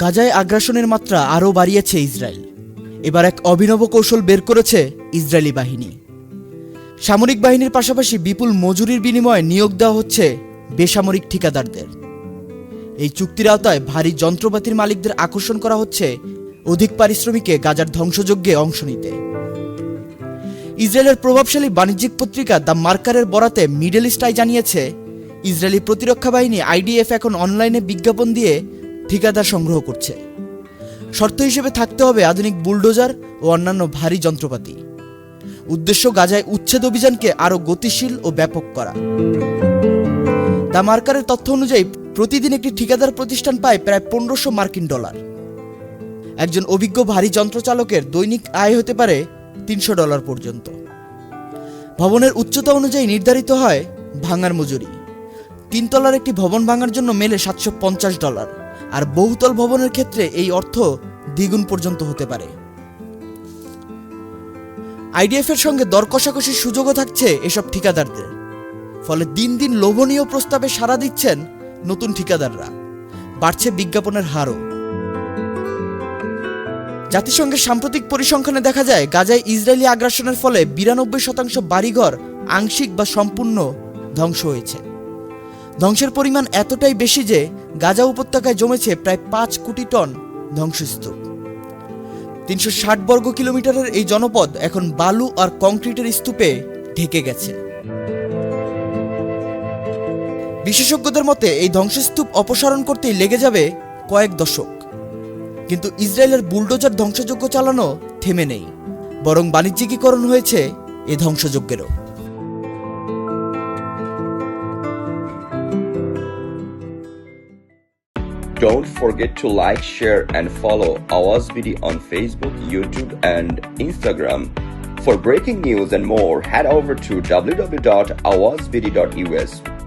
গাজায় আগ্রাসনের মাত্রা আরও বাড়িয়েছে ইসরায়েল। এবার এক অভিনব কৌশল বের করেছে ইসরায়েলি বাহিনী। সামরিক বাহিনীর পাশাপাশি বিপুল মজুরির বিনিময়ে নিয়োগ দেওয়া হচ্ছে বেসামরিক ঠিকাদারদের। এই চুক্তির আওতায় ভারী যন্ত্রপাতির মালিকদের আকর্ষণ করা হচ্ছে অধিক পারিশ্রমিকে গাজার ধ্বংসযজ্ঞে অংশ নিতে। ইসরায়েলের প্রভাবশালী বাণিজ্যিক পত্রিকা দ্য মার্কারের বরাতে মিডল ইস্ট আই জানিয়েছে, ইসরায়েলি প্রতিরক্ষা বাহিনী আইডিএফ এখন অনলাইনে বিজ্ঞাপন দিয়ে ঠিকাদার সংগ্রহ করছে। শর্ত হিসেবে থাকতে হবে আধুনিক বুলডোজার ও অন্যান্য ভারী যন্ত্রপাতি। উদ্দেশ্য গাজায় উচ্ছেদ অভিযানকে আরও গতিশীল ও ব্যাপক করা। দ্য মার্কারের তথ্য অনুযায়ী, প্রতিদিন একটি ঠিকাদার প্রতিষ্ঠান পায় প্রায় পনেরোশো মার্কিন ডলার। একজন অভিজ্ঞ ভারী যন্ত্রচালকের দৈনিক আয় হতে পারে তিনশো ডলার পর্যন্ত। ভবনের উচ্চতা অনুযায়ী নির্ধারিত হয় ভাঙার মজুরি। তিনতলার একটি ভবন ভাঙার জন্য মেলে সাতশো পঞ্চাশ ডলার। আর বহুতল ভবনের ক্ষেত্রে এই অর্থ দ্বিগুণ পর্যন্ত হতে পারে। আইডিএফ এর সঙ্গে দর কষাকষির সুযোগও থাকছে এসব ঠিকাদারদের। ফলে দিন দিন লোভনীয় প্রস্তাবে সাড়া দিচ্ছেন নতুন ঠিকাদাররা। বাড়ছে বিজ্ঞাপনের হারও। জাতিসংঘের সাম্প্রতিক পরিসংখ্যানে দেখা যায়, গাজায় ইসরায়েলি আগ্রাসনের ফলে বিরানব্বই শতাংশ বাড়িঘর আংশিক বা সম্পূর্ণ ধ্বংস হয়েছে। ধ্বংসের পরিমাণ এতটাই বেশি যে গাজা উপত্যকায় জমেছে প্রায় পাঁচ কোটি টন ধ্বংসস্তূপ। তিনশো ষাট বর্গ কিলোমিটারের এই জনপদ এখন বালু আর কংক্রিটের স্তূপে ঢেকে গেছে। বিশেষজ্ঞদের মতে এই ধ্বংসস্তূপ অপসারণ করতেই লেগে যাবে কয়েক দশক। কিন্তু ইসরায়েলের বুলডোজার ধ্বংসযজ্ঞ চালানো থেমে নেই। বরং বাণিজ্যিকীকরণ হয়েছে এ ধ্বংসযজ্ঞেরও। Don't forget to like, share, and follow Awaz BD on Facebook, YouTube, and Instagram. For breaking news and more, head over to www.awazbd.us.